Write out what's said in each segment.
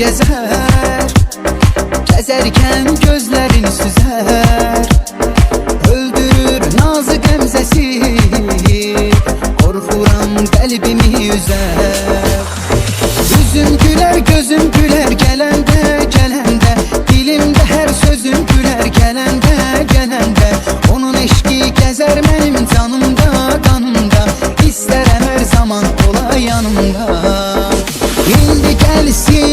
gezer. Gezerken gözlerini süzer. Öldürür nazı gemzesi Korkuram kalbimi üzer Yüzüm güler gözüm güler gelende gelende Dilimde her sözüm güler gelende gelende Onun eşki gezer benim canımda kanımda. İsterim her zaman ola yanımda. Şimdi gelsin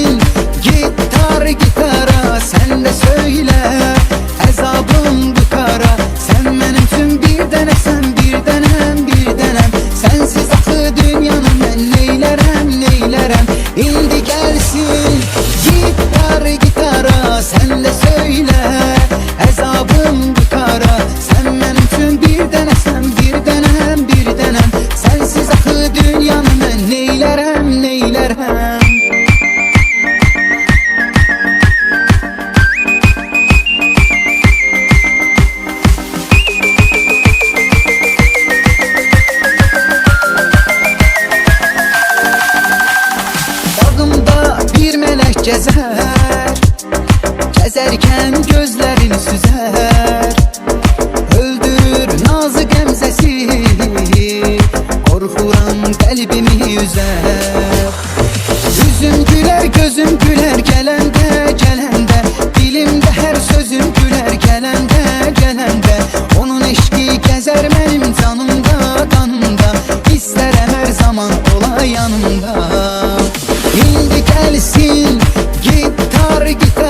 de söyle Gezerken gözlerin süzer. Öldürür nazı gemzesi Korkuran kalbimi üzer Yüzüm güler gözüm güler gelende gelende Dilimde her sözüm güler gelende gelende Onun eşki gezer benim canımda danımda İsterem her zaman ola yanımda. Şimdi gelsin gitar gitar.